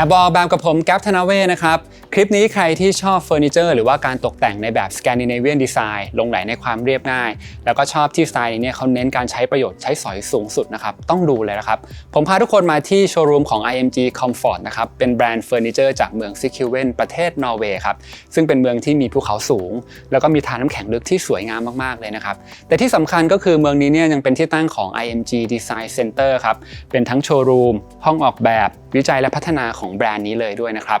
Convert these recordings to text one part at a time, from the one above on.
แอบบอลบามกับผมแก๊ปธนาเวนะครับคลิปนี้ใครที่ชอบเฟอร์นิเจอร์หรือว่าการตกแต่งในแบบสแกนดิเนเวียนดีไซน์ลงไหลในความเรียบง่าย แล้วก็ชอบที่สไตล์นี้เนี่ยเขาเน้นการใช้ประโยชน์ใช้สอยสูงสุดนะครับ ต้องดูเลยนะครับ ผมพาทุกคนมาที่โชว์รูมของ IMG Comfort นะครับ เป็นแบรนด์เฟอร์นิเจอร์จากเมืองซิคิวเวนประเทศนอร์เวย์ครับ ซึ่งเป็นเมืองที่มีภูเขาสูง แล้วก็มีทานน้ำแข็งลึกที่สวยงามมากๆเลยนะครับแต่ที่สำคัญก็คือเมืองนี้เนี่ยยังเป็นที่ตั้งของ IMG Design Center ครับเป็นทั้งโชว์รูมห้องออกแบบวิจัยและพัฒนาของแบรนด์นี้เลยด้วยนะครับ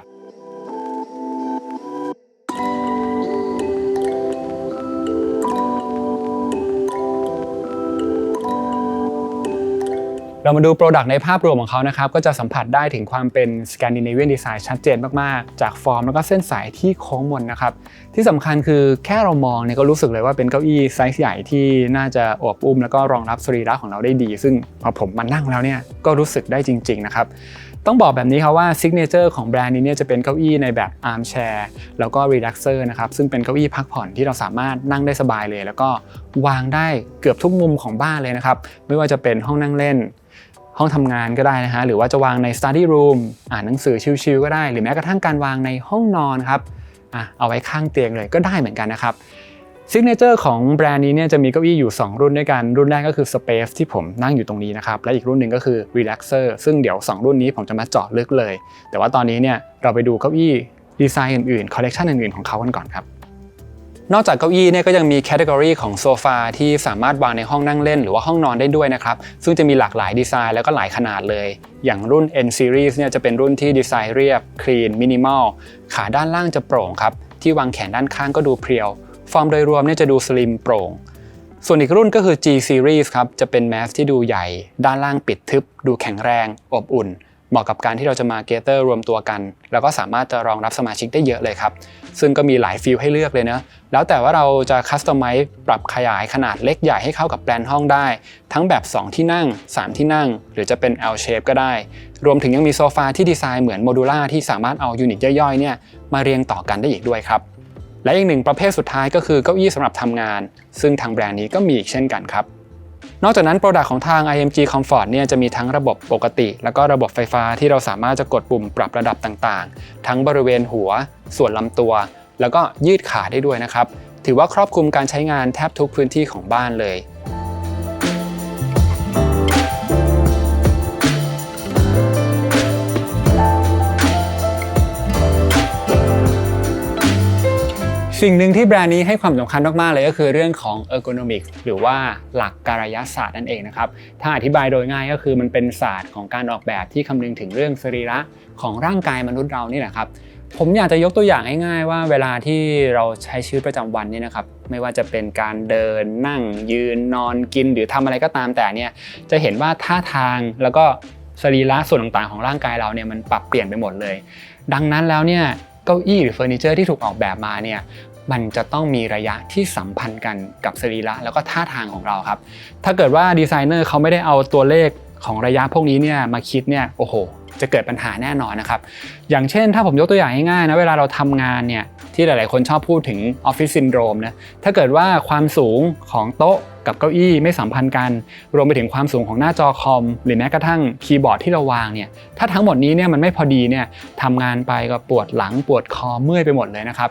เรามาดูโปรดักต์ในภาพรวมของเขานะครับ ก็จะสัมผัสได้ถึงความเป็นสแกนดิเนเวียนดีไซน์ชัดเจนมาก ๆ จากฟอร์มแล้วก็เส้นสายที่โค้งมนนะครับ ที่สำคัญคือแค่เรามองเนี่ยก็รู้สึกเลยว่าเป็นเก้าอี้ไซส์ใหญ่ที่น่าจะอบอุ้ม แล้วก็รองรับสรีระของเราได้ดี ซึ่งพอผมมานั่งแล้วเนี่ยก็รู้สึกได้จริง ๆ นะครับต้องบอกแบบนี้ครับว่าซิกเนเจอร์ของแบรนด์นี้เนี่ยจะเป็นเก้าอี้ในแบบอาร์มแชร์แล้วก็รีแลกเซอร์นะครับซึ่งเป็นเก้าอี้พักผ่อนที่เราสามารถนั่งได้สบายเลย แล้วก็วางได้เกือบทุกมุมของบ้านเลยนะครับไม่ว่าจะเป็นห้องนั่งเล่น ห้องทำงานก็ได้นะฮะหรือว่าจะวางใน study room อ่านหนังสือชิลๆก็ได้ หรือแม้กระทั่งการวางในห้องนอนครับอะเอาไว้ข้างเตียงเลยก็ได้เหมือนกันนะครับซิกเนเจอร์ของแบรนด์นี้เนี่ยจะมีเก้าอี้อยู่ 2 รุ่นด้วยกัน รุ่นแรกก็คือ Space ที่ผมนั่งอยู่ตรงนี้นะครับ และอีกรุ่นหนึ่งก็คือ Relaxer ซึ่งเดี๋ยว 2 รุ่นนี้ผมจะมาเจาะลึกเลย แต่ว่าตอนนี้เนี่ยเราไปดูเก้าอี้ดีไซน์อื่นๆคอลเลกชันอื่นๆของเขากันก่อนครับ นอกจากเก้าอี้เนี่ยก็ยังมีแคตตากรีของโซฟาที่สามารถวางในห้องนั่งเล่นหรือว่าห้องนอนได้ด้วยนะครับ ซึ่งจะมีหลากหลายดีไซน์แล้วก็หลายขนาดเลย อย่างรุ่น N Series เนี่ยจะเป็นรุ่นที่ดีไซน์เรียบ คลีน มินิมอล ขาด้านล่างจะโปร่งครับ ที่วางแขนด้านข้างก็ดูเพรียว ฟอร์มโดยรวมเนี่ยจะดูสลิมโปร่ง ส่วนอีกรุ่นก็คือ G Series ครับ จะเป็นแมสที่ดูใหญ่ ด้านล่างปิดทึบ ดูแข็งแรง อบอุ่น เหมาะกับการที่เราจะมาเกเตอร์รวมตัวกัน แล้วก็สามารถจะรองรับสมาชิกได้เยอะเลยครับ ซึ่งก็มีหลายฟิลให้เลือกเลยนะแล้วแต่ว่าเราจะคัสตอมไมซ์ปรับขยายขนาดเล็กใหญ่ให้เข้ากับแปลนห้องได้ ทั้งแบบ 2 ที่นั่ง 3 ที่นั่ง หรือจะเป็น L shape ก็ได้ รวมถึงยังมีโซฟาที่ดีไซน์เหมือนโมดูล่าที่สามารถเอายูนิตย่อยๆเนี่ยมาเรียงต่อกันได้อีกด้วยครับและอีกหนึ่งประเภทสุดท้ายก็คือเก้าอี้สำหรับทำงาน ซึ่งทางแบรนด์นี้ก็มีอีกเช่นกันครับ นอกจากนั้น Product ของทาง IMG Comfort เนี่ยจะมีทั้งระบบปกติ แล้วก็ระบบไฟฟ้าที่เราสามารถจะกดปุ่มปรับระดับต่างๆ ทั้งบริเวณหัว ส่วนลำตัว แล้วก็ยืดขาได้ด้วยนะครับ ถือว่าครอบคลุมการใช้งานแทบทุกพื้นที่ของบ้านเลย สิ่งหนึ่งที่แบรนด์นี้ให้ความสำคัญมาก ๆ เลยก็คือเรื่องของ ergonomics หรือว่าหลักการยศาสตร์นั่นเองนะครับ ถ้าอธิบายโดยง่ายก็คือมันเป็นศาสตร์ของการออกแบบที่คำนึงถึงเรื่องสรีระของร่างกายมนุษย์เรานี่แหละครับ ผมอยากจะยกตัวอย่างง่ายๆว่าเวลาที่เราใช้ชีวิตประจำวันนี่นะครับ ไม่ว่าจะเป็นการเดินนั่ง ยืนนอนกิน หรือทำอะไรก็ตามแต่เนี่ยจะเห็นว่าท่าทางแล้วก็สรีระส่วนต่างๆของร่างกายเราเนี่ยมันปรับเปลี่ยนไปหมดเลย ดังนั้นแล้วเนี่ยเก้าอี้หรือเฟอร์นิเจอร์ที่ถูกออกแบบมาเนี่ย มันจะต้องมีระยะที่สัมพันธ์กันกับสรีระแล้วก็ท่าทางของเราครับ ถ้าเกิดว่าดีไซเนอร์เขาไม่ได้เอาตัวเลขของระยะพวกนี้เนี่ยมาคิดเนี่ยโอ้โห จะเกิดปัญหาแน่นอนนะครับ อย่างเช่น ถ้าผมยกตัวอย่างง่ายๆนะเวลาเราทำงานเนี่ยที่หลายๆคนชอบพูดถึงออฟฟิศซินโดรมนะถ้าเกิดว่าความสูงของโต๊ะกับเก้าอี้ไม่สัมพันธ์กัน รวมไปถึงความสูงของหน้าจอคอม หรือแม้กระทั่งคีย์บอร์ดที่เราวางเนี่ยถ้าทั้งหมดนี้เนี่ยมันไม่พอดีเนี่ยทำงานไปก็ปวดหลังปวดคอเมื่อยไปหมดเลยนะครับ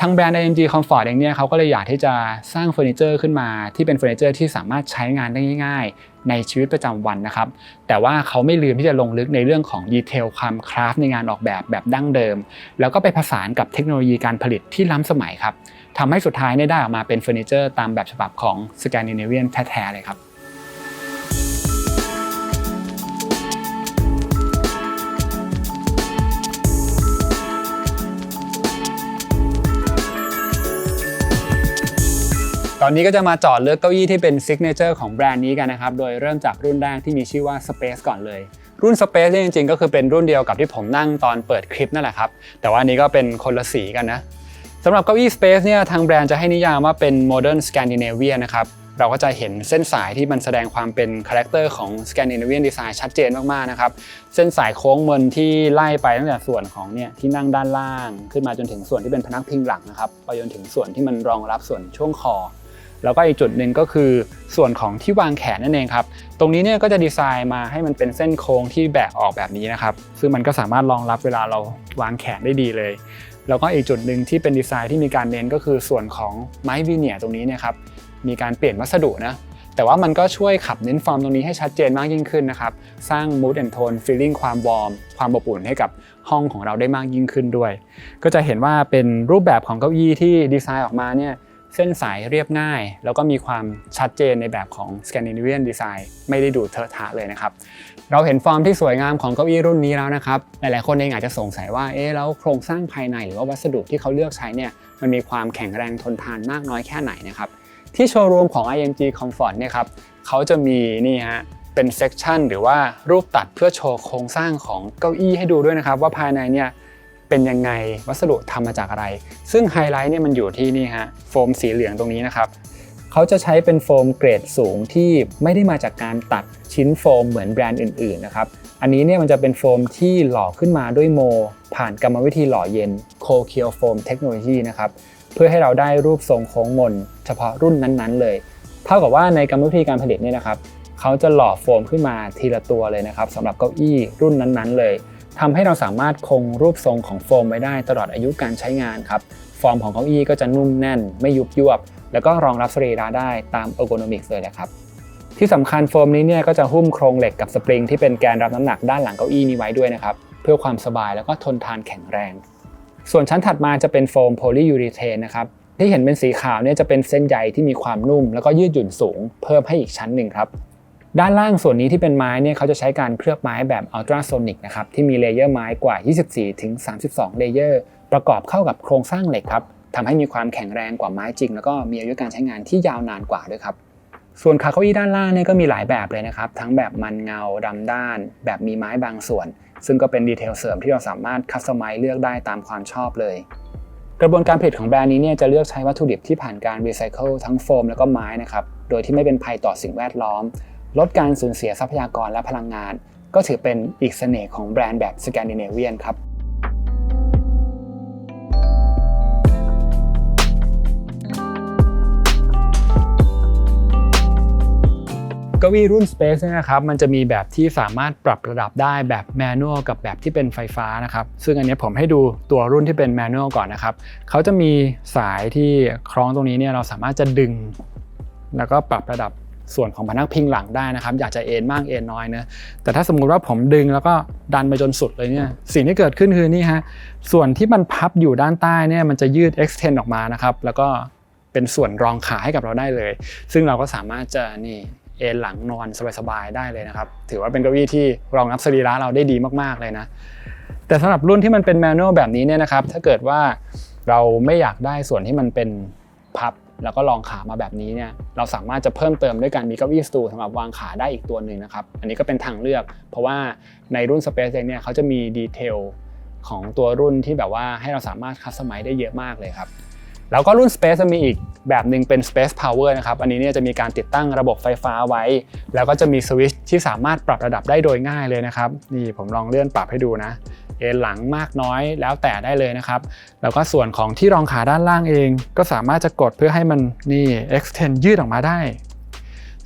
ทางแบรนด์ IMG Comfort เองเนี่ยเขาก็เลยอยากที่จะสร้างเฟอร์นิเจอร์ขึ้นมา ที่เป็นเฟอร์นิเจอร์ที่สามารถใช้งานได้ง่าย ๆ ในชีวิตประจำวันนะครับ แต่ว่าเขาไม่ลืมที่จะลงลึกในเรื่องของดีเทลความคราฟในงานออกแบบแบบดั้งเดิม แล้วก็ไปผสานกับเทคโนโลยีการผลิตที่ล้ำสมัยครับทำให้สุดท้ายได้ออกมาเป็นเฟอร์นิเจอร์ตามแบบฉบับของสแกนดิเนเวียนแท้ๆเลยครับ ตอนนี้ก็จะมาจอดเลือกเก้าอี้ที่เป็นซิกเนเจอร์ของแบรนด์นี้กันนะครับ โดยเริ่มจากรุ่นแรกที่มีชื่อว่า Space ก่อนเลย รุ่น Space เนี่ยจริงๆ ก็คือเป็นรุ่นเดียวกับที่ผมนั่งตอนเปิดคลิปนั่นแหละครับ แต่ว่านนี้ก็เป็นคนละสีกันนะสำหรับเก้าอี้ Space เนี่ยทางแบรนด์จะให้นิยามว่าเป็น Modern Scandinavian นะครับเราก็จะเห็นเส้นสายที่มันแสดงความเป็นคาแรคเตอร์ของ Scandinavian Design ชัดเจนมากๆนะครับ เส้นสายโค้งมนที่ไล่ไปตั้งแต่ส่วนของเนี่ยที่นั่งด้านล่าง ขึ้นมาจนถึงส่วนที่เป็นพนักพิงหลังนะครับไปจนถึงส่วนที่มันรองรับส่วนช่วงคอ แล้วก็อีกจุดหนึ่งก็คือส่วนของที่วางแขนนั่นเองครับ ตรงนี้เนี่ยก็จะดีไซน์มาให้มันเป็นเส้นโค้งที่แบกออกแบบนี้นะครับ ซึ่งมันก็สามารถรองรับเวลาเราวางแขนได้ดีเลย แล้วก็อีกจุดหนึ่งที่เป็นดีไซน์ที่มีการเน้นก็คือส่วนของไม้วีเนียร์ตรงนี้เนี่ยครับ มีการเปลี่ยนวัสดุนะ แต่ว่ามันก็ช่วยขับเน้นฟอร์มตรงนี้ให้ชัดเจนมากยิ่งขึ้นนะครับ สร้าง mood and tone feeling ความวอร์มความอบอุ่นให้กับห้องของเราได้มากยิ่งขึ้นด้วย ก็จะเห็นว่าเป็นรูปแบบของเก้าอี้ที่ดีไซน์ออกมาเนี่ย เส้นสายเรียบง่าย แล้วก็มีความชัดเจนในแบบของ Scandinavian Design ไม่ได้ดูเทอะทะเลยนะครับ เราเห็นฟอร์มที่สวยงามของเก้าอี้รุ่นนี้แล้วนะครับ หลายๆคนเองอาจจะสงสัยว่า เอ๊ะ แล้วโครงสร้างภายในหรือว่าวัสดุที่เขาเลือกใช้เนี่ย มันมีความแข็งแรงทนทานมากน้อยแค่ไหนนะครับ ที่โชว์รูมของ IMG Comfort เนี่ยครับ เขาจะมีนี่ฮะเป็นเซกชันหรือว่ารูปตัดเพื่อโชว์โครงสร้างของเก้าอี้ให้ดูด้วยนะครับว่าภายในเนี่ย เป็นยังไงวัสดุทำมาจากอะไร ซึ่งไฮไลท์เนี่ยมันอยู่ที่นี่ฮะโฟมสีเหลืองตรงนี้นะครับเขาจะใช้เป็นโฟมเกรดสูงที่ไม่ได้มาจากการตัดชิ้นโฟมเหมือนแบรนด์อื่นๆนะครับอันนี้เนี่ยมันจะเป็นโฟมที่หล่อขึ้นมาด้วยโม ผ่านกรรมวิธีหล่อเย็น c o k i o Foam Technology นะครับเพื่อให้เราได้รูปทรงโค้งมน เฉพาะรุ่นนั้นๆ เลย เท่ากับว่าในกรรมวิธีการผลิตเนี่ยนะครับเขาจะหล่อโฟมขึ้นมาทีละตัวเลยนะครับสำหรับเก้าอี้รุ่นนั้นๆเลย ทำให้เราสามารถคงรูปทรงของโฟมไว้ได้ตลอดอายุการใช้งานครับ ฟอร์มของเก้าอี้ก็จะนุ่มแน่น ไม่ยุบยวบ แล้วก็รองรับสรีระได้ตาม ergonomics เลยแหละครับ ที่สำคัญโฟมนี้เนี่ยก็จะหุ้มโครงเหล็กกับสปริงที่เป็นแกนรับน้ำหนักด้านหลังเก้าอี้นี้ไว้ด้วยนะครับ เพื่อความสบายแล้วก็ทนทานแข็งแรง ส่วนชั้นถัดมาจะเป็นโฟมโพลียูรีเทนนะครับที่เห็นเป็นสีขาวเนี่ยจะเป็นเส้นใยที่มีความนุ่ม แล้วก็ยืดหยุ่นสูง เพิ่มให้อีกชั้นหนึ่งครับ ด้านล่างส่วนนี้ที่เป็นไม้เนี่ยเขาจะใช้การเคลือบไม้แบบอัลตราโซนิกนะครับที่มีเลเยอร์ไม้กว่า 24 ถึง 32 เลเยอร์ ประกอบเข้ากับโครงสร้างเหล็กครับทำให้มีความแข็งแรงกว่าไม้จริง แล้วก็มีอายุการใช้งานที่ยาวนานกว่าด้วยครับส่วนขาเก้าอี้ด้านล่างเนี่ยก็มีหลายแบบเลยนะครับ ทั้งแบบมันเงาดำด้าน แบบมีไม้บางส่วน ซึ่งก็เป็นดีเทลเสริมที่เราสามารถคัสตอมไมซ์เลือกได้ตามความชอบเลย กระบวนการผลิตของแบรนด์นี้เนี่ยจะเลือกใช้วัตถุดิบที่ผ่านการรีไซเคิลทั้งโฟมแล้วก็ไม้นะครับโดยที่ไม่เป็นภัยต่อสิ่งแวดล้อม ลดการสูญเสียทรัพยากรและพลังงาน ก็ถือเป็นอีกเสน่ห์ของแบรนด์แบบสแกนดิเนเวียนครับเก้าอี้รุ่น Space เนี่ยนะครับมันจะมีแบบที่สามารถปรับระดับได้แบบแมนนวลกับแบบที่เป็นไฟฟ้านะครับซึ่งอันนี้ผมให้ดูตัวรุ่นที่เป็นแมนนวลก่อนนะครับเขาจะมีสายที่คล้องตรงนี้เนี่ยเราสามารถจะดึง แล้วก็ปรับระดับ ส่วนของพนักพิงหลังได้นะครับ อยากจะเอ็นมากเอ็นน้อยนะแต่ถ้าสมมุติว่าผมดึงแล้วก็ดันไปจนสุดเลยเนี่ยสิ่งที่เกิดขึ้นคือนี่ฮะส่วนที่มันพับอยู่ด้านใต้เนี่ยมันจะยืด extend ออกมานะครับ แล้วก็เป็นส่วนรองขาให้กับเราได้เลย ซึ่งเราก็สามารถจะนี่เอนหลังนอนสบายๆได้เลยนะครับ ถือว่าเป็นเก้าอี้ที่รองรับสรีระเราได้ดีมากๆเลยนะ แต่สำหรับรุ่นที่มันเป็นแมนนวลแบบนี้เนี่ยนะครับ ถ้าเกิดว่าเราไม่อยากได้ส่วนที่มันเป็นพับ แล้วก็รองขามาแบบนี้เนี่ยเราสามารถจะเพิ่มเติมด้วยการมีเก้าอี้สตูสำหรับวางขาได้อีกตัวหนึ่งนะครับ อันนี้ก็เป็นทางเลือก เพราะว่าในรุ่น Space เองเนี่ยเขาจะมีดีเทลของตัวรุ่นที่แบบว่าให้เราสามารถคัสตอมไมซ์ได้เยอะมากเลยครับแล้วก็รุ่น Space จะมีอีกแบบหนึ่งเป็น Space Power นะครับ อันนี้เนี่ยจะมีการติดตั้งระบบไฟฟ้าไว้ แล้วก็จะมีสวิตช์ที่สามารถปรับระดับได้โดยง่ายเลยนะครับ นี่ผมลองเลื่อนปรับให้ดูนะ เอนหลังมากน้อยแล้วแต่ได้เลยนะครับ แล้วก็ส่วนของที่รองขาด้านล่างเอง ก็สามารถจะกดเพื่อให้มันนี่ extend ยืดออกมาได้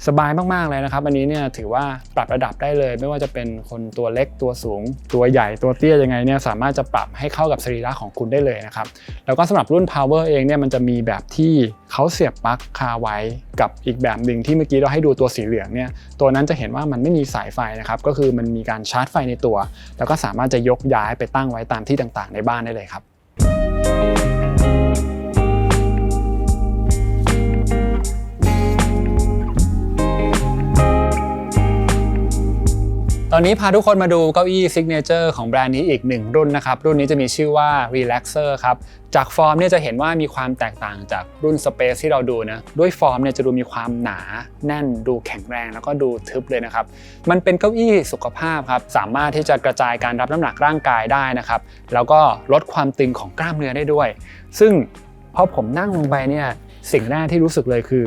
สบายมากๆเลยนะครับ อันนี้เนี่ยถือว่าปรับระดับได้เลย ไม่ว่าจะเป็นคนตัวเล็กตัวสูง ตัวใหญ่ตัวเตี้ยยังไงเนี่ยสามารถจะปรับให้เข้ากับสรีระของคุณได้เลยนะครับ แล้วก็สำหรับรุ่น power เองเนี่ยมันจะมีแบบที่เขาเสียบปลั๊กคาไว้กับอีกแบบหนึ่งที่เมื่อกี้เราให้ดูตัวสีเหลืองเนี่ยตัวนั้นจะเห็นว่ามันไม่มีสายไฟนะครับก็คือมันมีการชาร์จไฟในตัว แล้วก็สามารถจะยกย้ายไปตั้งไว้ตามที่ต่างๆ ในบ้านได้เลยครับ ตอนนี้พาทุกคนมาดูเก้าอี้ซิกเนเจอร์ของแบรนด์นี้อีกหนึ่งรุ่นนะครับ รุ่นนี้จะมีชื่อว่า Relaxer ครับ จากฟอร์มเนี่ยจะเห็นว่ามีความแตกต่างจากรุ่น Space ที่เราดูนะ ด้วยฟอร์มเนี่ยจะดูมีความหนาแน่นดูแข็งแรงแล้วก็ดูทึบเลยนะครับ มันเป็นเก้าอี้สุขภาพครับ สามารถที่จะกระจายการรับน้ำหนักร่างกายได้นะครับ แล้วก็ลดความตึงของกล้ามเนื้อได้ด้วย ซึ่งพอผมนั่งลงไปเนี่ยสิ่งแรกที่รู้สึกเลยคือ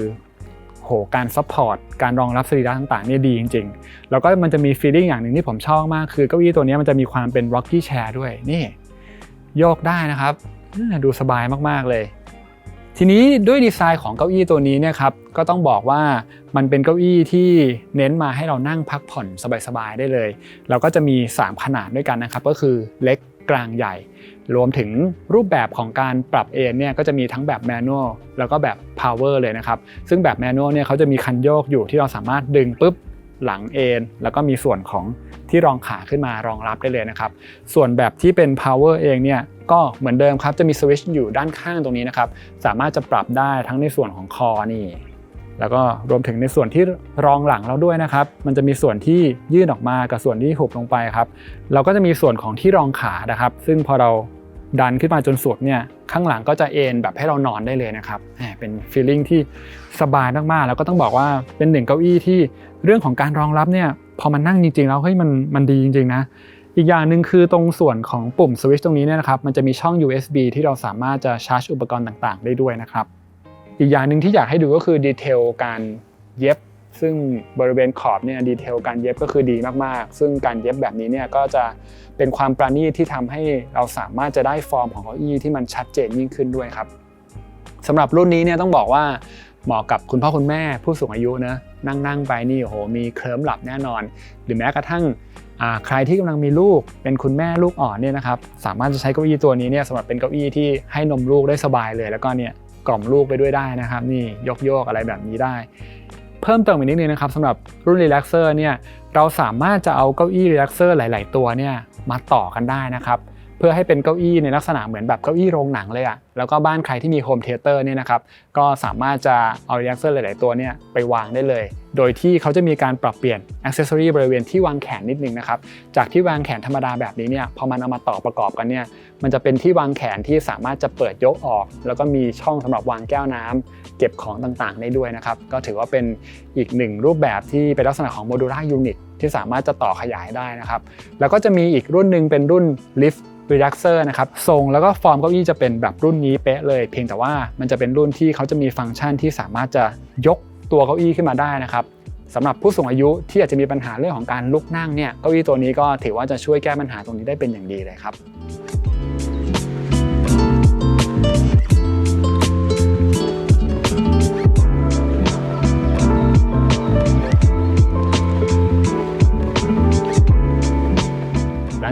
โหการซัพพอร์ตการรองรับสรีระต่างๆเนี่ยดีจริง ๆ แล้วก็มันจะมีฟีลลิ่งอย่างหนึ่งที่ผมชอบมากคือเก้าอี้ตัวนี้มันจะมีความเป็น rocky chair ด้วยนี่โยกได้นะครับดูสบายมากๆเลย ทีนี้ด้วยดีไซน์ของเก้าอี้ตัวนี้เนี่ยครับก็ต้องบอกว่ามันเป็นเก้าอี้ที่เน้นมาให้เรานั่งพักผ่อนสบายๆได้เลย เราก็จะมี 3 ขนาดด้วยกันนะครับ ก็คือเล็กกลางใหญ่ รวมถึงรูปแบบของการปรับเอนเนี่ยก็จะมีทั้งแบบแมนนวลแล้วก็แบบ power เลยนะครับ ซึ่งแบบแมนนวลเนี่ยเขาจะมีคันโยกอยู่ที่เราสามารถดึงปุ๊บหลังเอนแล้วก็มีส่วนของที่รองขาขึ้นมารองรับได้เลยนะครับ ส่วนแบบที่เป็น power เองเนี่ยก็เหมือนเดิมครับจะมีสวิตช์อยู่ด้านข้างตรงนี้นะครับ สามารถจะปรับได้ทั้งในส่วนของคอนี่แล้วก็รวมถึงในส่วนที่รองหลังเราด้วยนะครับ มันจะมีส่วนที่ยื่นออกมากับส่วนที่หุบลงไปครับ เราก็จะมีส่วนของที่รองขานะครับ ซึ่งพอเรา ดันขึ้นมาจนสุดเนี่ยข้างหลังก็จะเอนแบบให้เรานอนได้เลยนะครับเป็นฟีลลิ่งที่สบายมากๆแล้วก็ต้องบอกว่าเป็นหนึ่งเก้าอี้ที่เรื่องของการรองรับเนี่ยพอมันนั่งจริงๆแล้วเฮ้ยมันมันดีจริงๆนะอีกอย่างหนึ่งคือตรงส่วนของปุ่มสวิตช์ตรงนี้เนี่ยนะครับมันจะมีช่อง USB ที่เราสามารถจะชาร์จอุปกรณ์ต่างๆ ได้ด้วยนะครับ อีกอย่างหนึ่งที่อยากให้ดูก็คือดีเทลการเย็บ ซึ่งบริเวณขอบเนี่ยดีเทลการเย็บก็คือดีมากๆ ซึ่งการเย็บแบบนี้เนี่ยก็จะเป็นความประณีตที่ทำให้เราสามารถจะได้ฟอร์มของเก้าอี้ที่มันชัดเจนยิ่งขึ้นด้วยครับสำหรับรุ่นนี้เนี่ยต้องบอกว่าเหมาะกับคุณพ่อคุณแม่ผู้สูงอายุนะนั่งนั่งๆไปนี่โอ้โหมีเคลิ้มหลับแน่นอน หรือแม้กระทั่งใครที่กำลังมีลูกเป็นคุณแม่ลูกอ่อนเนี่ยนะครับสามารถจะใช้เก้าอี้ตัวนี้เนี่ยสำหรับเป็นเก้าอี้ที่ให้นมลูกได้สบายเลย แล้วก็เนี่ยกล่อมลูกไปด้วยได้นะครับ นี่ยกโยกๆอะไรแบบนี้ได้ เพิ่มเติมอีกนิดนึงนะครับสำหรับรุ่น Relaxer เนี่ยเราสามารถจะเอาเก้าอี้ Relaxer หลาย ๆ ตัวเนี่ยมาต่อกันได้นะครับ เพื่อให้เป็นเก้าอี้ในลักษณะเหมือนแบบเก้าอี้โรงหนังเลยอะแล้วก็บ้านใครที่มีโฮมเทเตอร์เนี่ยนะครับก็สามารถจะเอา Relaxer หลาย ๆ ตัวเนี่ยไปวางได้เลย โดยที่เขาจะมีการปรับเปลี่ยนอ c เซ s ซอรีบริเวณที่วางแขนนิดนึงนะครับจากที่วางแขนธรรมดาแบบนี้เนี่ยพอมันเอามาต่อประกอบกันเนี่ยมันจะเป็นที่วางแขนที่สามารถจะเปิดยกออก แล้วก็มีช่องสำหรับวางแก้วน้ำเก็บของต่าง ๆ ได้ด้วยนะครับก็ถือว่าเป็นอีกหนึ่งรูปแบบที่เป็นลักษณะของ modular unit ที่สามารถจะต่อขยายได้นะครับแล้วก็จะมีอีกรุ่นหนึ่งเป็นรุ่น lift relaxer นะครับทรงแล้วก็ฟอร์มเก้าอี้จะเป็นแบบรุ่นนี้เป๊ะเลย เพียงแต่ว่ามันจะเป็นรุ่นที่เขาจะมีฟังก์ชันที่สามารถจะยกตัวเก้าอี้ขึ้นมาได้นะครับสำหรับผู้สูงอายุที่อาจจะมีปัญหาเรื่องของการลุกนั่งเนี่ยเก้าอี้ตัวนี้ก็ถือว่าจะช่วยแก้ปัญหาตรงนี้ได้เป็นอย่างดีเลยครับ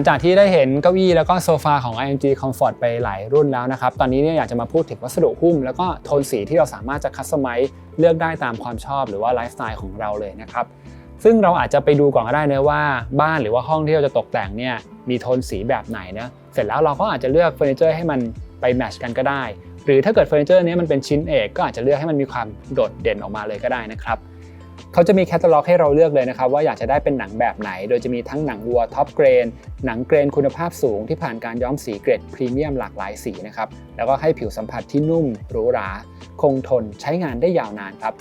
จากที่ได้เห็นเก้าอี้แล้วก็โซฟาของ IMG Comfort ไปหลายรุ่นแล้วนะครับ ตอนนี้เนี่ยอยากจะมาพูดถึงวัสดุหุ้ม แล้วก็โทนสีที่เราสามารถจะคัสตอมไมซ์เลือกได้ตามความชอบหรือว่าไลฟ์สไตล์ของเราเลยนะครับซึ่งเราอาจจะไปดูก่อนก็ได้นะว่าบ้านหรือว่าห้องที่เราจะตกแต่งเนี่ยมีโทนสีแบบไหนนะเสร็จแล้วเราก็อาจจะเลือกเฟอร์นิเจอร์ให้มันไปแมทช์กันก็ได้ หรือถ้าเกิดเฟอร์นิเจอร์นี้มันเป็นชิ้นเอกก็อาจจะเลือกให้มันมีความโดดเด่นออกมาเลยก็ได้นะครับ เขาจะมีแคตตาล็อกให้เราเลือกเลยนะครับว่าอยากจะได้เป็นหนังแบบไหน โดยจะมีทั้งหนังวัวท็อปเกรน หนังเกรนคุณภาพสูงที่ผ่านการย้อมสีเกรดพรีเมียมหลากหลายสีนะครับ แล้วก็ให้ผิวสัมผัสที่นุ่มหรูหรา คงทนใช้งานได้ยาวนานครับ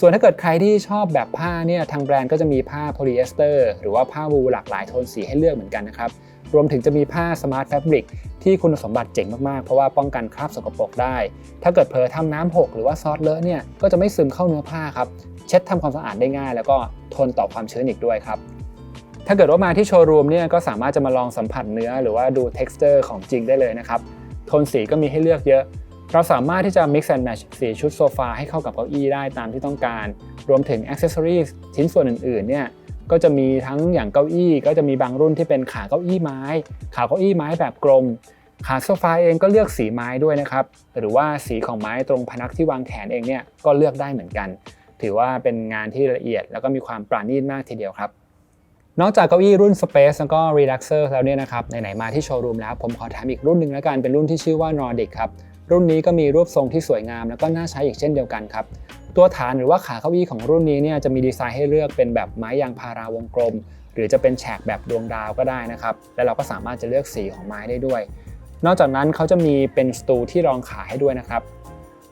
ส่วนถ้าเกิดใครที่ชอบแบบผ้าเนี่ยทางแบรนด์ก็จะมีผ้าโพลีเอสเตอร์หรือว่าผ้าวูหลากหลายโทนสีให้เลือกเหมือนกันนะครับ รวมถึงจะมีผ้าสมาร์ทแฟบริกที่คุณสมบัติเจ๋งมาก ๆ เพราะว่าป้องกันคราบสกปรกได้ ถ้าเกิดเผลอทำน้ำหกหรือว่าซอสเลอะเนี่ยก็จะไม่ซึมเข้าเนื้อผ้าครับ เช็ดทำความสะอาดได้ง่าย แล้วก็ทนต่อความชื้นอีกด้วยครับ ถ้าเกิดว่ามาที่โชว์รูมเนี่ยก็สามารถจะมาลองสัมผัสเนื้อหรือว่าดู t e x t อร์ของจริงได้เลยนะครับ โทนสีก็มีให้เลือกเยอะ เราสามารถที่จะ mix and match สีชุดโซฟาให้เข้ากับเก้าอี้ได้ตามที่ต้องการ รวมถึง accessories ชิ้นส่วนอื่นๆเนี่ยก็จะมีทั้งอย่างเก้าอี้ ก็จะมีบางรุ่นที่เป็นขาเก้าอี้ไม้ ขาเก้าอี้ไม้แบบกลม ขาโซฟาเองก็เลือกสีไม้ด้วยนะครับ หรือว่าสีของไม้ตรงพนักที่วางแขนเองเนี่ยก็เลือกได้เหมือนกัน ถือว่าเป็นงานที่ละเอียด แล้วก็มีความปราณีตมากทีเดียวครับ นอกจากเก้าอี้รุ่น Space แล้วก็ Relaxer แล้วเนี่ยนะครับไหนๆมาที่โชว์รูมแล้ว ผมขอถามอีกรุ่นหนึ่งแล้วกันเป็นรุ่นที่ชื่อว่า Nordic ครับรุ่นนี้ก็มีรูปทรงที่สวยงาม แล้วก็น่าใช้อีกเช่นเดียวกันครับตัวฐานหรือว่าขาเก้าอี้ของรุ่นนี้เนี่ยจะมีดีไซน์ให้เลือกเป็นแบบไม้ยางพาราวงกลม หรือจะเป็นแฉกแบบดวงดาวก็ได้นะครับและเราก็สามารถจะเลือกสีของไม้ได้ด้วย นอกจากนั้นเขาจะมีเป็นสตูที่รองขาให้ด้วยนะครับ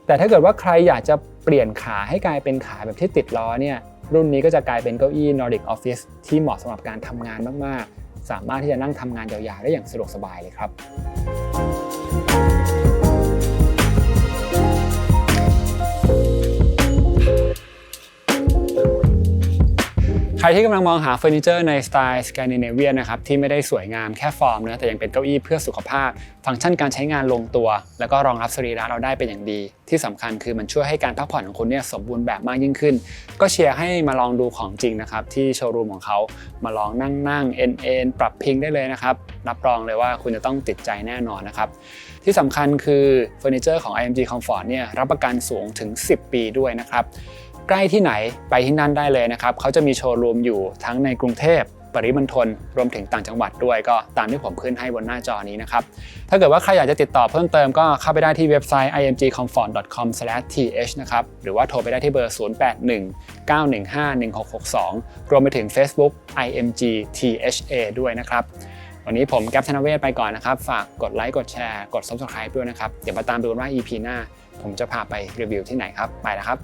แต่ถ้าเกิดว่าใครอยากจะเปลี่ยนขาให้กลายเป็นขาแบบที่ติดล้อเนี่ยรุ่นนี้ก็จะกลายเป็นเก้าอี้ Nordic Office ที่เหมาะสำหรับการทำงานมาก ๆ สามารถที่จะนั่งทำงานยาว ๆ ได้อย่างสะดวกสบายเลยครับ ครที่กำลังมองหาเฟอร์นิเจอร์ในสไตล์สแกนดิเนเวียนะครับที่ไม่ได้สวยงามแค่ฟอร์มนะแต่ยังเป็นเก้าอี้เพื่อสุขภาพ ฟังก์ชันการใช้งานลงตัว แล้วก็รองรับสรีระเราได้เป็นอย่างดี ที่สำคัญคือมันช่วยให้การพักผ่อนของคุณเนี่ยสมบูรณ์แบบมากยิ่งขึ้น ก็เชียร์ให้มาลองดูของจริงนะครับที่โชว์รูมของเขามาลองนั่งนั่งเอ็นเอ็นปรับพิงได้เลยนะครับรับรองเลยว่าคุณจะต้องติดใจแน่นอนนะครับที่สำคัญคือเฟอร์นิเจอร์ของ IMG Comfort เนี่ยรับประกันสูงถึง 10 ปีด้วยนะครับ ใกล้ที่ไหนไปที่นั่นได้เลยนะครับเขาจะมีโชว์รูมอยู่ทั้งในกรุงเทพปริมณฑลรวมถึงต่างจังหวัดด้วยก็ตามที่ผมขึ้นให้บนหน้าจอนี้นะครับ ถ้าเกิดว่าใครอยากจะติดต่อเพิ่มเติมก็เข้าไปได้ที่เว็บไซต์ imgcomfort.com/th นะครับหรือว่าโทรไปได้ที่เบอร์ 0819151662 รวมไปถึง Facebook imgtha ด้วยนะครับ วันนี้ผมแก๊ปธนเวศไปก่อนนะครับ ฝากกดไลค์กดแชร์กด subscribe ด้วยนะครับ เดี๋ยวมาตามดูว่า EP หน้า ผมจะพาไปรีวิวที่ไหนครับไปแล้วครับ